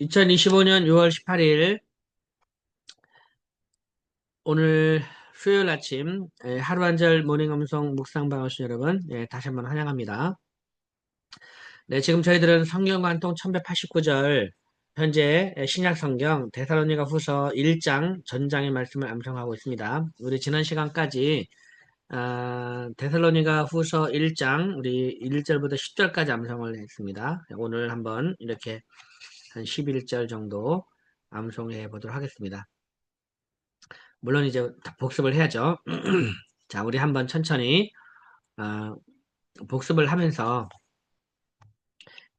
2025년 6월 18일 오늘 수요일 아침 예, 하루 한절 모닝 음성 묵상 방하신 여러분 예, 다시 한번 환영합니다. 네, 지금 저희들은 성경 관통 1189절 현재 신약 성경 데살로니가 후서 1장 전장의 말씀을 암송하고 있습니다. 우리 지난 시간까지 아, 데살로니가 후서 1장 우리 1절부터 10절까지 암송을 했습니다. 오늘 한번 이렇게 한 11절 정도 암송해 보도록 하겠습니다. 물론 이제 복습을 해야죠. 자, 우리 한번 천천히 어, 복습을 하면서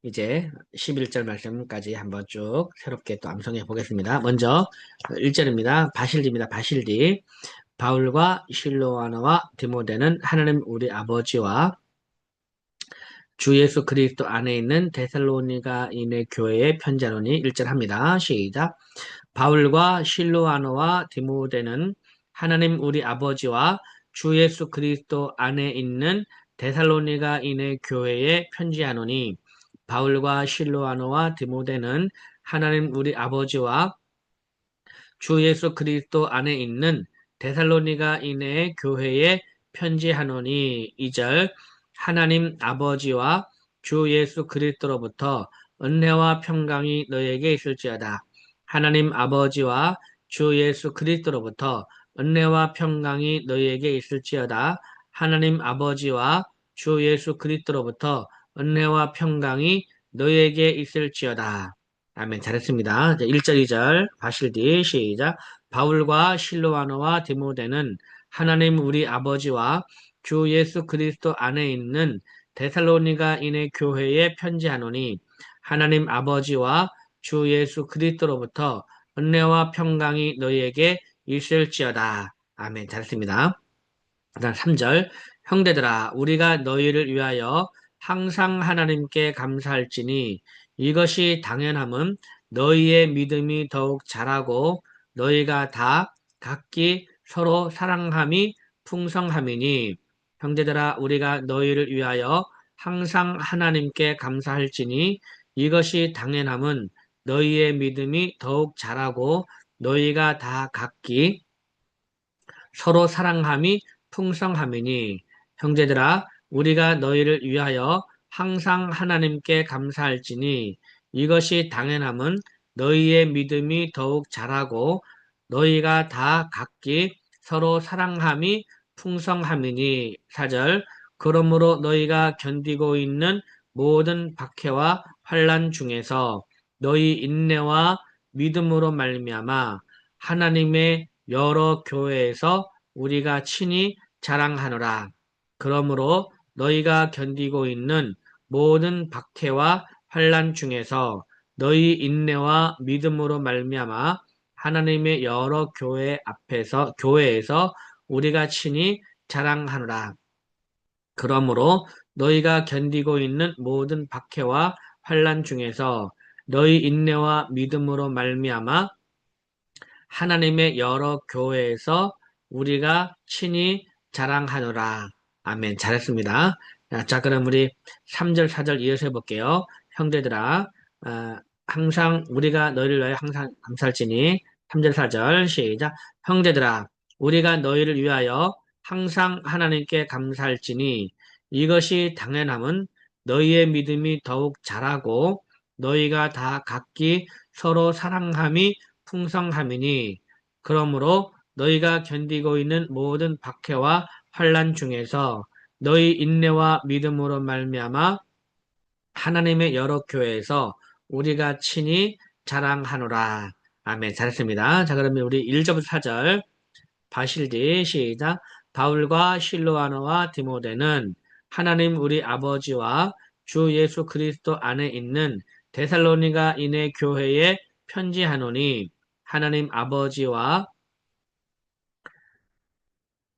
이제 11절 말씀까지 한번 쭉 새롭게 또 암송해 보겠습니다. 먼저 1절입니다. 바실디입니다. 바실디. 바울과 실로아나와 디모데는 하나님 우리 아버지와 주 예수 그리스도 안에 있는 데살로니가인의 교회의 편지하노니 1절 합니다. 시작. 바울과 실로아노와 디모데는 하나님 우리 아버지와 주 예수 그리스도 안에 있는 데살로니가인의 교회에 편지하노니 바울과 실로아노와 디모데는 하나님 우리 아버지와 주 예수 그리스도 안에 있는 데살로니가인의 교회에 편지하노니 2절 하나님 아버지와 주 예수 그리스도로부터 은혜와 평강이 너에게 있을지어다. 하나님 아버지와 주 예수 그리스도로부터 은혜와 평강이 너희에게 있을지어다. 하나님 아버지와 주 예수 그리스도로부터 은혜와 평강이 너희에게 있을지어다. 아멘. 잘했습니다. 1절, 2절, 바실디, 시작. 바울과 실로아노와 디모데는 하나님 우리 아버지와 주 예수 그리스도 안에 있는 데살로니가인의 교회에 편지하노니 하나님 아버지와 주 예수 그리스도로부터 은혜와 평강이 너희에게 있을지어다. 아멘. 잘했습니다. 그다음 3절 형제들아 우리가 너희를 위하여 항상 하나님께 감사할지니 이것이 당연함은 너희의 믿음이 더욱 자라고 너희가 다 각기 서로 사랑함이 풍성함이니 형제들아 우리가 너희를 위하여 항상 하나님께 감사할지니 이것이 당연함은 너희의 믿음이 더욱 자라고 너희가 다 각기 서로 사랑함이 풍성함이니. 형제들아 우리가 너희를 위하여 항상 하나님께 감사할지니 이것이 당연함은 너희의 믿음이 더욱 자라고 너희가 다 각기 서로 사랑함이 풍성함이니 사절 그러므로 너희가 견디고 있는 모든 박해와 환란 중에서 너희 인내와 믿음으로 말미암아 하나님의 여러 교회에서 우리가 친히 자랑하노라. 그러므로 너희가 견디고 있는 모든 박해와 환란 중에서 너희 인내와 믿음으로 말미암아 하나님의 여러 교회 앞에서 교회에서 우리가 친히 자랑하노라. 그러므로 너희가 견디고 있는 모든 박해와 환란 중에서 너희 인내와 믿음으로 말미암아 하나님의 여러 교회에서 우리가 친히 자랑하노라. 아멘. 잘했습니다. 자, 그럼 우리 3절, 4절 이어서 해볼게요. 형제들아, 어, 항상 우리가 너희를 위하여 항상 감사할지니 3절, 4절 시작. 형제들아, 우리가 너희를 위하여 항상 하나님께 감사할지니 이것이 당연함은 너희의 믿음이 더욱 자라고 너희가 다 각기 서로 사랑함이 풍성함이니 그러므로 너희가 견디고 있는 모든 박해와 환란 중에서 너희 인내와 믿음으로 말미암아 하나님의 여러 교회에서 우리가 친히 자랑하노라. 아멘. 잘했습니다. 자, 그러면 우리 1절 4절 바실디 시작. 바울과 실로아노와 디모데는 하나님 우리 아버지와 주 예수 그리스도 안에 있는 데살로니가인의 교회에 편지하노니 하나님 아버지와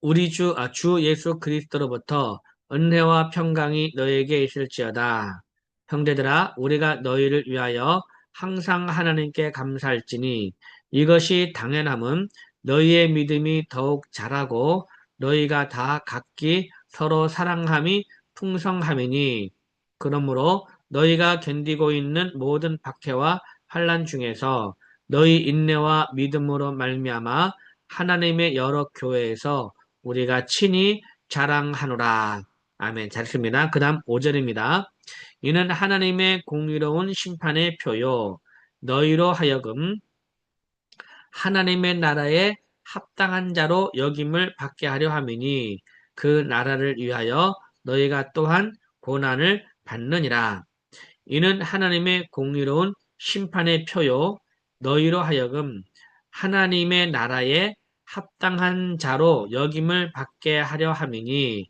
우리 주, 아, 주 예수 그리스도로부터 은혜와 평강이 너에게 있을지어다. 형제들아, 우리가 너희를 위하여 항상 하나님께 감사할지니 이것이 당연함은 너희의 믿음이 더욱 자라고 너희가 다 각기 서로 사랑함이 풍성함이니 그러므로 너희가 견디고 있는 모든 박해와 환란 중에서 너희 인내와 믿음으로 말미암아 하나님의 여러 교회에서 우리가 친히 자랑하노라. 아멘. 잘했습니다. 그 다음 5절입니다. 이는 하나님의 공의로운 심판의 표요. 너희로 하여금 하나님의 나라에 합당한 자로 여김을 받게 하려 함이니 그 나라를 위하여 너희가 또한 고난을 받느니라. 이는 하나님의 공의로운 심판의 표요. 너희로 하여금 하나님의 나라에 합당한 자로 여김을 받게 하려 함이니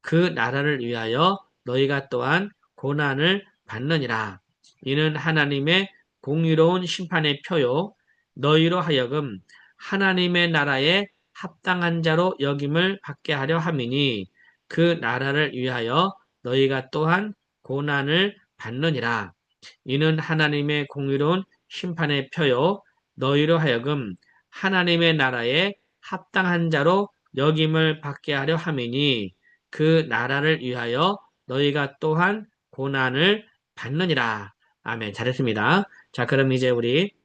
그 나라를 위하여 너희가 또한 고난을 받느니라. 이는 하나님의 공의로운 심판의 표요. 너희로 하여금 하나님의 나라에 합당한 자로 여김을 받게 하려 함이니 그 나라를 위하여 너희가 또한 고난을 받느니라. 이는 하나님의 공의로운 심판의 표요. 너희로 하여금 하나님의 나라에 합당한 자로 여김을 받게 하려 함이니 그 나라를 위하여 너희가 또한 고난을 받느니라. 아멘. 잘했습니다. 자, 그럼 이제 우리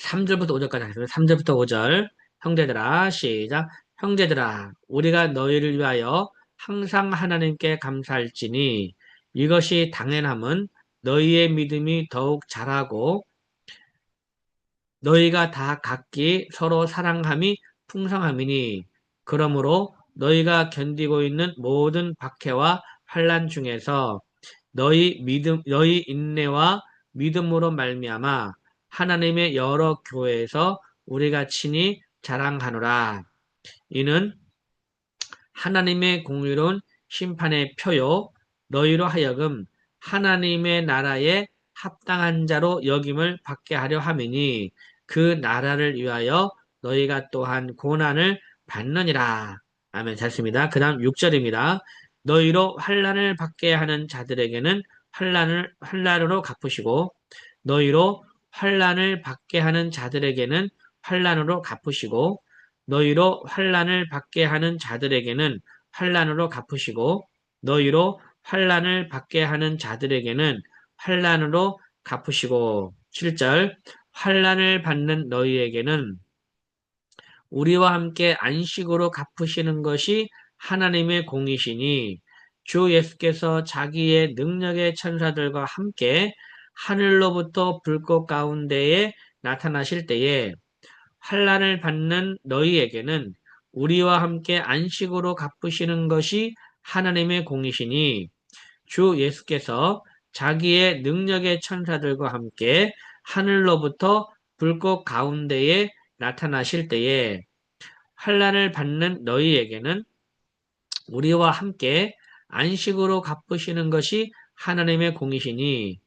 3절부터 5절까지 하겠습니다. 3절부터 5절. 형제들아, 시작. 형제들아, 우리가 너희를 위하여 항상 하나님께 감사할지니 이것이 당연함은 너희의 믿음이 더욱 자라고 너희가 다 각기 서로 사랑함이 풍성함이니 그러므로 너희가 견디고 있는 모든 박해와 환란 중에서 너희 믿음 너희 인내와 믿음으로 말미암아 하나님의 여러 교회에서 우리가 친히 자랑하노라. 이는 하나님의 공의로운 심판의 표요 너희로 하여금 하나님의 나라에 합당한 자로 여김을 받게 하려 함이니 그 나라를 위하여 너희가 또한 고난을 받느니라. 아멘. 잘습니다. 그 다음 6절입니다. 너희로 환란을 받게 하는 자들에게는 환란을 환란으로 갚으시고 너희로 환란을 받게 하는 자들에게는 환란으로 갚으시고 너희로 환란을 받게 하는 자들에게는 환란으로 갚으시고 너희로 환란을 받게 하는 자들에게는 환란으로 갚으시고. 7절 환란을 받는 너희에게는 우리와 함께 안식으로 갚으시는 것이 하나님의 공이시니 주 예수께서 자기의 능력의 천사들과 함께 하늘로부터 불꽃 가운데에 나타나실 때에 환란을 받는 너희에게는 우리와 함께 안식으로 갚으시는 것이 하나님의 공이시니 주 예수께서 자기의 능력의 천사들과 함께 하늘로부터 불꽃 가운데에 나타나실 때에 환란을 받는 너희에게는 우리와 함께 안식으로 갚으시는 것이 하나님의 공이시니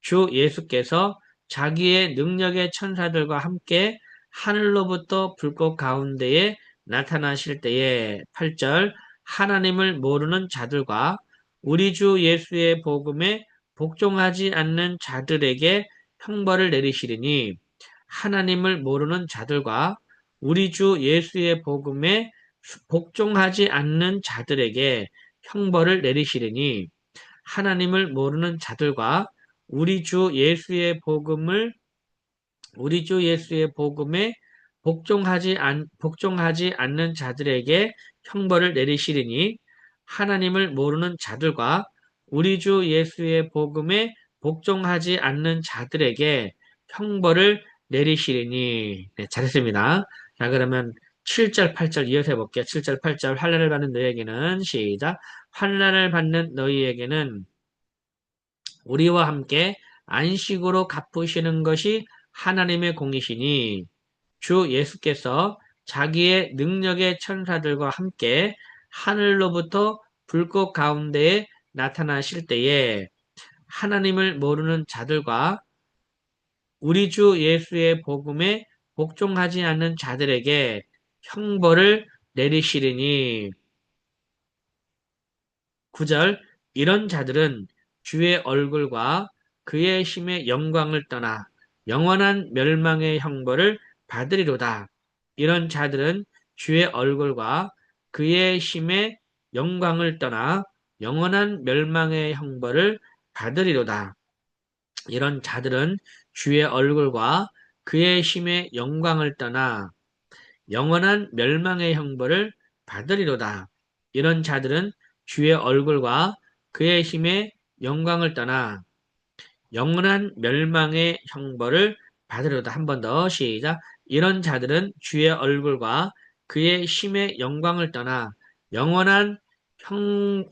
주 예수께서 자기의 능력의 천사들과 함께 하늘로부터 불꽃 가운데에 나타나실 때에 8절 하나님을 모르는 자들과 우리 주 예수의 복음에 복종하지 않는 자들에게 형벌을 내리시리니 하나님을 모르는 자들과 우리 주 예수의 복음에 복종하지 않는 자들에게 형벌을 내리시리니 하나님을 모르는 자들과 우리 주 예수의 복음을 우리 주 예수의 복음에 복종하지 않, 복종하지 않는 자들에게 형벌을 내리시리니 하나님을 모르는 자들과 우리 주 예수의 복음에 복종하지 않는 자들에게 형벌을 내리시리니 네, 잘했습니다. 자 그러면 7절 8절 이어서 해볼게요. 7절 8절 환란을 받는 너희에게는 시작 환란을 받는 너희에게는 우리와 함께 안식으로 갚으시는 것이 하나님의 공이시니 주 예수께서 자기의 능력의 천사들과 함께 하늘로부터 불꽃 가운데에 나타나실 때에 하나님을 모르는 자들과 우리 주 예수의 복음에 복종하지 않는 자들에게 형벌을 내리시리니. 9절 이런 자들은 주의 얼굴과 그의 힘의 영광을 떠나 영원한 멸망의 형벌을 받으리로다. 이런 자들은 주의 얼굴과 그의 힘의 영광을 떠나 영원한 멸망의 형벌을 받으리로다. 이런 자들은 주의 얼굴과 그의 힘의 영광을 떠나 영원한 멸망의 형벌을 받으리로다. 이런 자들은 주의 얼굴과 그의 힘의 영광을 떠나 영원한 멸망의 형벌을 받으리로다. 한 번 더 시작. 이런 자들은 주의 얼굴과 그의 힘의 영광을 떠나 영원한 형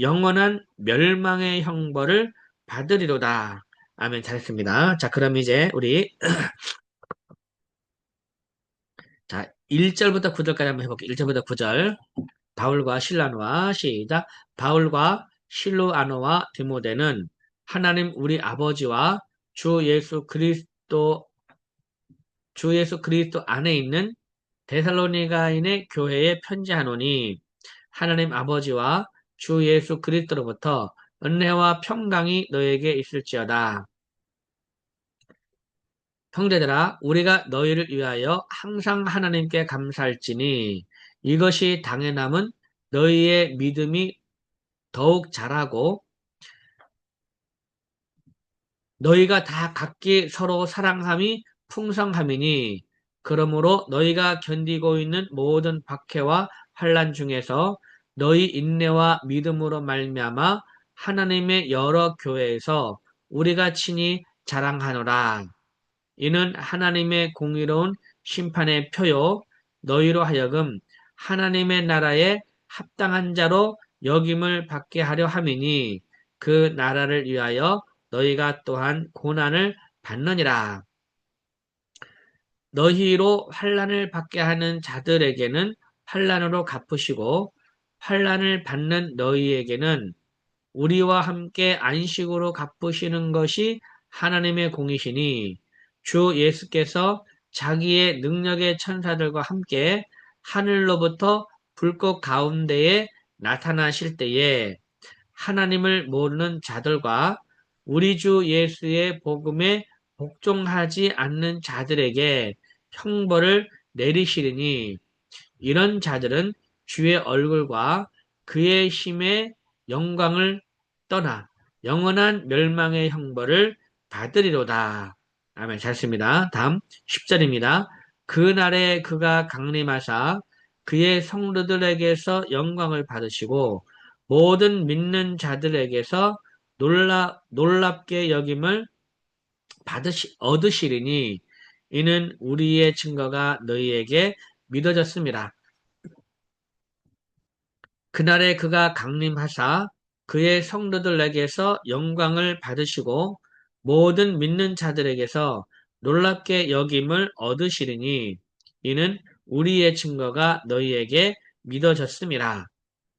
영원한 멸망의 형벌을 받으리로다. 아멘. 잘했습니다. 자, 그럼 이제 우리 자, 1절부터 9절까지 한번 해볼게요. 1절부터 9절. 바울과 실라노와 시작. 바울과 실로아노와 디모데는 하나님 우리 아버지와 주 예수 그리스도 주 예수 그리스도 안에 있는 데살로니가인의 교회에 편지하노니 하나님 아버지와 주 예수 그리스도로부터 은혜와 평강이 너에게 있을지어다. 형제들아 우리가 너희를 위하여 항상 하나님께 감사할지니 이것이 당연함은 너희의 믿음이 더욱 자라고 너희가 다 각기 서로 사랑함이 풍성함이니 그러므로 너희가 견디고 있는 모든 박해와 환란 중에서 너희 인내와 믿음으로 말미암아 하나님의 여러 교회에서 우리가 친히 자랑하노라. 이는 하나님의 공의로운 심판의 표요 너희로 하여금 하나님의 나라에 합당한 자로 역임을 받게 하려 함이니 그 나라를 위하여 너희가 또한 고난을 받느니라. 너희로 환란을 받게 하는 자들에게는 환란으로 갚으시고 환란을 받는 너희에게는 우리와 함께 안식으로 갚으시는 것이 하나님의 공이시니 주 예수께서 자기의 능력의 천사들과 함께 하늘로부터 불꽃 가운데에 나타나실 때에 하나님을 모르는 자들과 우리 주 예수의 복음에 복종하지 않는 자들에게 형벌을 내리시리니 이런 자들은 주의 얼굴과 그의 힘의 영광을 떠나 영원한 멸망의 형벌을 받으리로다. 아멘. 잘습니다. 다음 10절입니다. 그날에 그가 강림하사 그의 성도들에게서 영광을 받으시고 모든 믿는 자들에게서 놀라, 놀랍게 여김을 받으시, 얻으시리니 이는 우리의 증거가 너희에게 믿어졌습니다. 그날에 그가 강림하사 그의 성도들에게서 영광을 받으시고 모든 믿는 자들에게서 놀랍게 여김을 얻으시리니 이는 우리의 증거가 너희에게 믿어졌습니다.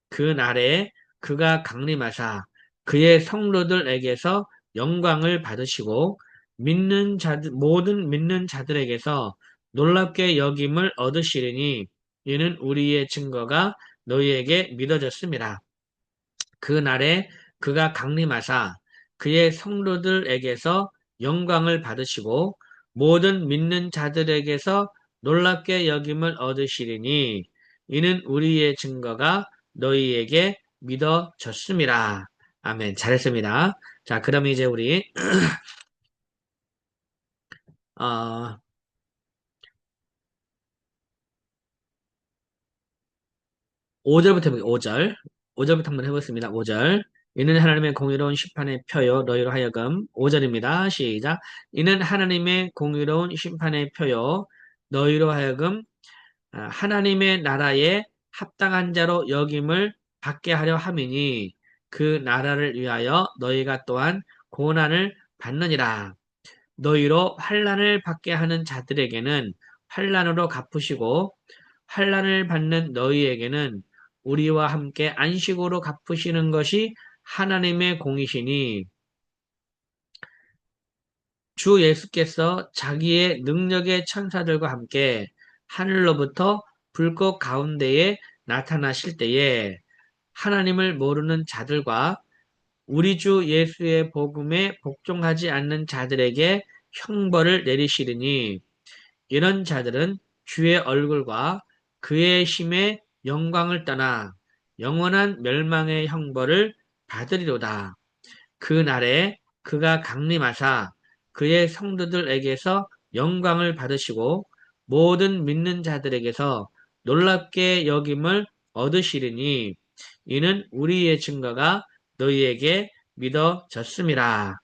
그 날에 그가 강림하사 그의 성도들에게서 영광을 받으시고 믿는 자들 모든 믿는 자들에게서 놀랍게 여김을 얻으시리니 이는 우리의 증거가 너희에게 믿어졌습니다. 그 날에 그가 강림하사 그의 성도들에게서 영광을 받으시고 모든 믿는 자들에게서 놀랍게 여김을 얻으시리니 이는 우리의 증거가 너희에게 믿어졌습니다. 아멘. 잘했습니다. 자, 그럼 이제 우리 어, 5절부터 해볼게요. 5절. 5절부터 한번 해보겠습니다. 5절. 이는 하나님의 공의로운 심판의 표요 너희로 하여금 5절입니다. 시작. 이는 하나님의 공의로운 심판의 표요 너희로 하여금 아, 하나님의 나라에 합당한 자로 여김을 받게 하려 함이니 그 나라를 위하여 너희가 또한 고난을 받느니라. 너희로 환란을 받게 하는 자들에게는 환란으로 갚으시고 환란을 받는 너희에게는 우리와 함께 안식으로 갚으시는 것이 하나님의 공이시니 주 예수께서 자기의 능력의 천사들과 함께 하늘로부터 불꽃 가운데에 나타나실 때에 하나님을 모르는 자들과 우리 주 예수의 복음에 복종하지 않는 자들에게 형벌을 내리시리니 이런 자들은 주의 얼굴과 그의 힘의 영광을 떠나 영원한 멸망의 형벌을 받으리로다. 그 날에 그가 강림하사 그의 성도들에게서 영광을 받으시고 모든 믿는 자들에게서 놀랍게 여김을 얻으시리니 이는 우리의 증거가 너희에게 믿어졌습니다.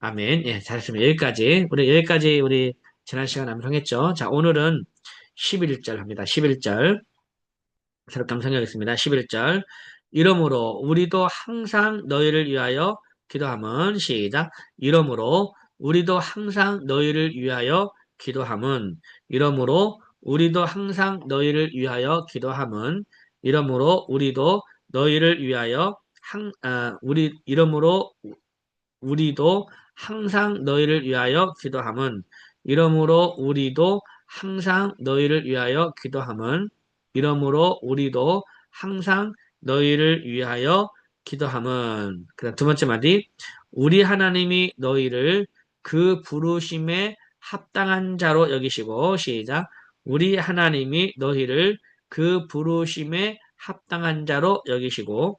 아멘. 예, 잘했습니다. 여기까지. 우리 여기까지 우리 지난 시간 암송했죠. 자, 오늘은 11절 합니다. 11절. 새롭게 암송하겠습니다. 11절. 이러므로 우리도 항상 너희를 위하여 기도함은 시작. 이러므로 우리도 항상 너희를 위하여 기도함은. 이러므로 우리도 항상 너희를 위하여 기도함은. 이러므로 우리도 너희를 위하여 항, 아, 우리 이러므로 우리도 항상 너희를 위하여 기도함은. 이러므로 우리도 항상 너희를 위하여 기도함은. 이러므로 우리도 항상 너희를 위하여 기도함은. 그다음 두 번째 말이 우리 하나님이 너희를 그 부르심에 합당한 자로 여기시고 시작 우리 하나님이 너희를 그 부르심에 합당한 자로 여기시고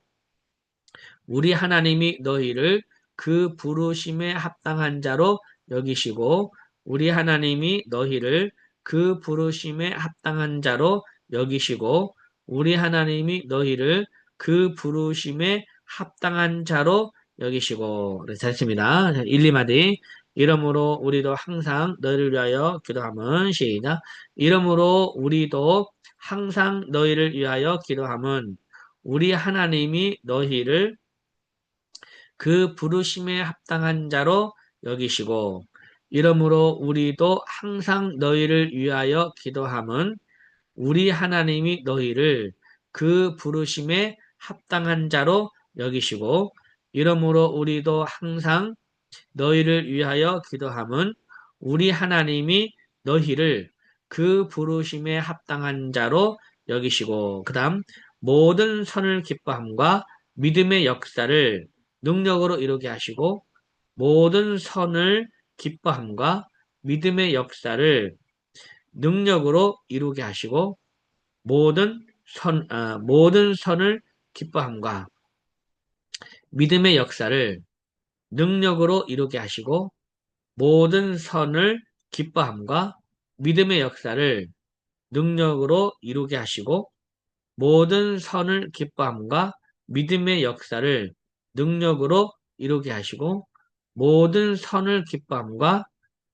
우리 하나님이 너희를 그 부르심에 합당한 자로 여기시고 우리 하나님이 너희를 그 부르심에 합당한 자로 여기시고 우리 하나님이 너희를 그 부르심에 합당한 자로 여기시고 네, 잘했습니다. 1, 2마디 이러므로 우리도 항상 너희를 위하여 기도함은 시작. 이러므로 우리도 항상 너희를 위하여 기도함은 우리 하나님이 너희를 그 부르심에 합당한 자로 여기시고 이러므로 우리도 항상 너희를 위하여 기도함은 우리 하나님이 너희를 그 부르심에 합당한 자로 여기시고 이러므로 우리도 항상 너희를 위하여 기도함은 우리 하나님이 너희를 그 부르심에 합당한 자로 여기시고 그 다음 모든 선을 기뻐함과 믿음의 역사를 능력으로 이루게 하시고 모든 선을 기뻐함과 믿음의 역사를 능력으로 이루게 하시고 모든 선 아, 모든 선을 기뻐함과 믿음의 역사를 능력으로 이루게 하시고 모든 선을 기뻐함과 믿음의 역사를 능력으로 이루게 하시고 모든 선을 기뻐함과 믿음의 역사를 능력으로 이루게 하시고 모든 선을 기뻐함과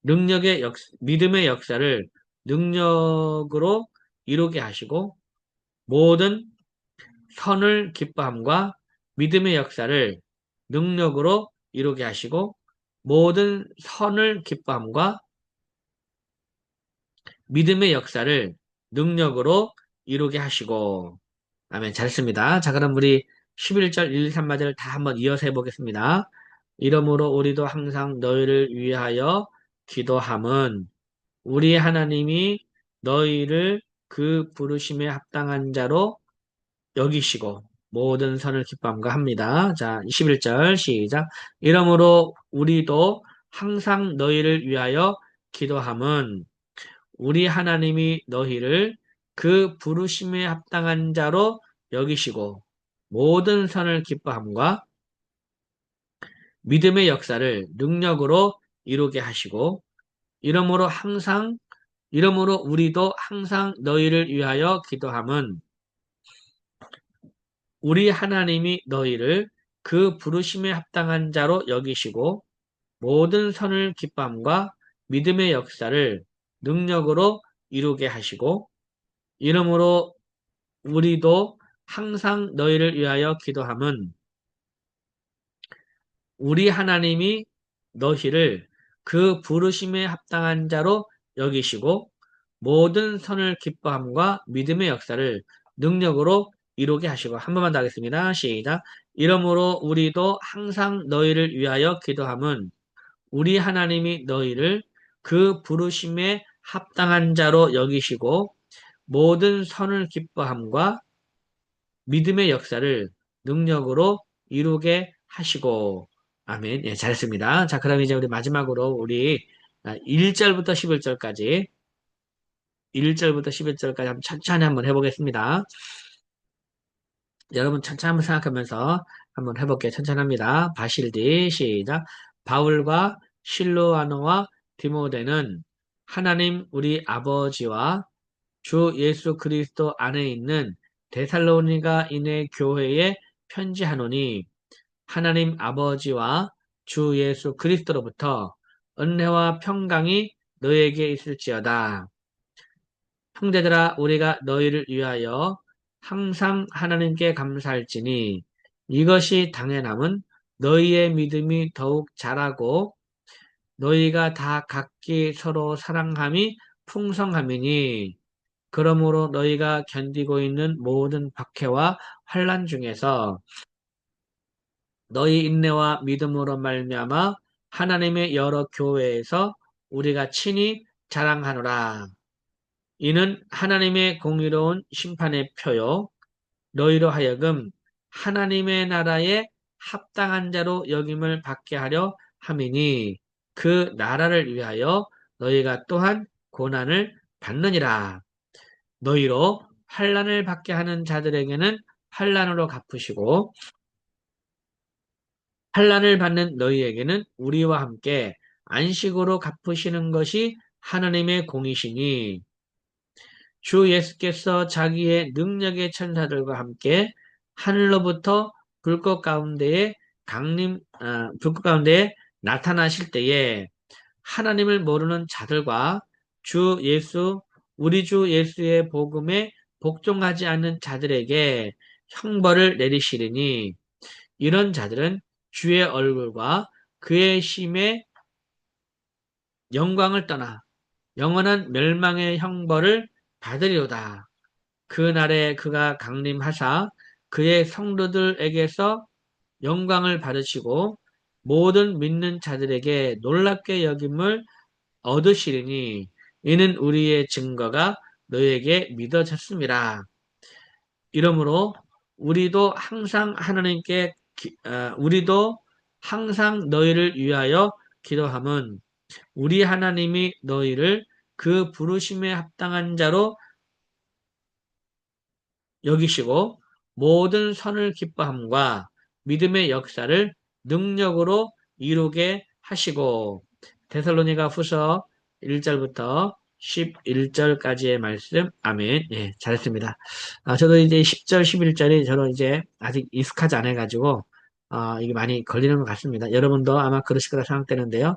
능력의 역, 믿음의 역사를 능력으로 이루게 하시고 모든 선을 기뻐함과 믿음의 역사를 능력으로 이루게 하시고 모든 선을 기뻐함과 믿음의 역사를 능력으로 이루게 하시고 아멘 잘했습니다. 자 그럼 우리 11절 1, 2, 3마디를 다 한번 이어서 해보겠습니다. 이러므로 우리도 항상 너희를 위하여 기도함은 우리 하나님이 너희를 그 부르심에 합당한 자로 여기시고 모든 선을 기뻐함과 합니다. 자, 21절 시작. 이러므로 우리도 항상 너희를 위하여 기도함은 우리 하나님이 너희를 그 부르심에 합당한 자로 여기시고 모든 선을 기뻐함과 믿음의 역사를 능력으로 이루게 하시고 이러므로 항상 이러므로 우리도 항상 너희를 위하여 기도함은 우리 하나님이 너희를 그 부르심에 합당한 자로 여기시고 모든 선을 기뻐함과 믿음의 역사를 능력으로 이루게 하시고 이러므로 우리도 항상 너희를 위하여 기도함은 우리 하나님이 너희를 그 부르심에 합당한 자로 여기시고 모든 선을 기뻐함과 믿음의 역사를 능력으로 이루게 하시고 한 번만 더 하겠습니다. 시작. 이러므로 우리도 항상 너희를 위하여 기도함은 우리 하나님이 너희를 그 부르심에 합당한 자로 여기시고 모든 선을 기뻐함과 믿음의 역사를 능력으로 이루게 하시고 아멘. 예, 잘했습니다. 자, 그럼 이제 우리 마지막으로 우리 1절부터 11절까지 1절부터 11절까지 한번 천천히 한번 해보겠습니다. 여러분 천천히 한번 생각하면서 한번 해볼게요. 천천히 합니다. 바실디 시작. 바울과 실로아노와 디모데는 하나님 우리 아버지와 주 예수 그리스도 안에 있는 데살로니가인의 교회에 편지하노니 하나님 아버지와 주 예수 그리스도로부터 은혜와 평강이 너에게 있을지어다. 형제들아 우리가 너희를 위하여 항상 하나님께 감사할지니 이것이 당연함은 너희의 믿음이 더욱 자라고 너희가 다 각기 서로 사랑함이 풍성함이니 그러므로 너희가 견디고 있는 모든 박해와 환란 중에서 너희 인내와 믿음으로 말미암아 하나님의 여러 교회에서 우리가 친히 자랑하노라. 이는 하나님의 공의로운 심판의 표요. 너희로 하여금 하나님의 나라에 합당한 자로 여김을 받게 하려 함이니 그 나라를 위하여 너희가 또한 고난을 받느니라. 너희로 환란을 받게 하는 자들에게는 환란으로 갚으시고 환란을 받는 너희에게는 우리와 함께 안식으로 갚으시는 것이 하나님의 공이시니 주 예수께서 자기의 능력의 천사들과 함께 하늘로부터 불꽃 가운데에 강림 아, 불꽃 가운데에 나타나실 때에 하나님을 모르는 자들과 주 예수 우리 주 예수의 복음에 복종하지 않는 자들에게 형벌을 내리시리니 이런 자들은 주의 얼굴과 그의 심의 영광을 떠나 영원한 멸망의 형벌을 받으리로다. 그날에 그가 강림하사 그의 성도들에게서 영광을 받으시고 모든 믿는 자들에게 놀랍게 여김을 얻으시리니 이는 우리의 증거가 너에게 믿어졌습니다. 이러므로 우리도 항상 하나님께 어, 우리도 항상 너희를 위하여 기도함은 우리 하나님이 너희를 그 부르심에 합당한 자로 여기시고 모든 선을 기뻐함과 믿음의 역사를 능력으로 이루게 하시고. 데살로니가 후서 1절부터 11절까지의 말씀. 아멘. 예 잘했습니다. 아, 저도 이제 10절 11절이 저도 이제 아직 익숙하지 않아 가지고 아, 이게 많이 걸리는 것 같습니다. 여러분도 아마 그러실 거라 생각되는데요.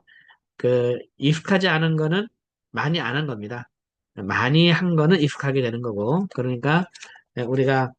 그 익숙하지 않은 거는 많이 안 한 겁니다 많이 한 거는 익숙하게 되는 거고 그러니까 우리가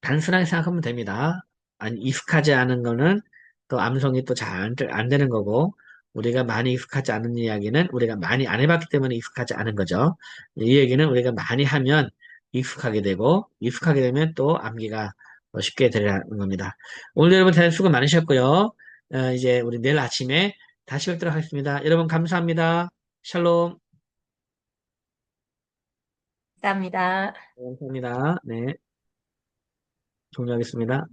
단순하게 생각하면 됩니다 아니 익숙하지 않은 거는 또 암송이 또 잘 안 되는 거고 우리가 많이 익숙하지 않은 이야기는 우리가 많이 안 해봤기 때문에 익숙하지 않은 거죠. 이 얘기는 우리가 많이 하면 익숙하게 되고 익숙하게 되면 또 암기가 쉽게 되는 겁니다. 오늘 여러분 대단 수고 많으셨고요. 어, 이제 우리 내일 아침에 다시 뵙도록 하겠습니다. 여러분 감사합니다. 샬롬. 감사합니다. 감사합니다. 네. 종료하겠습니다.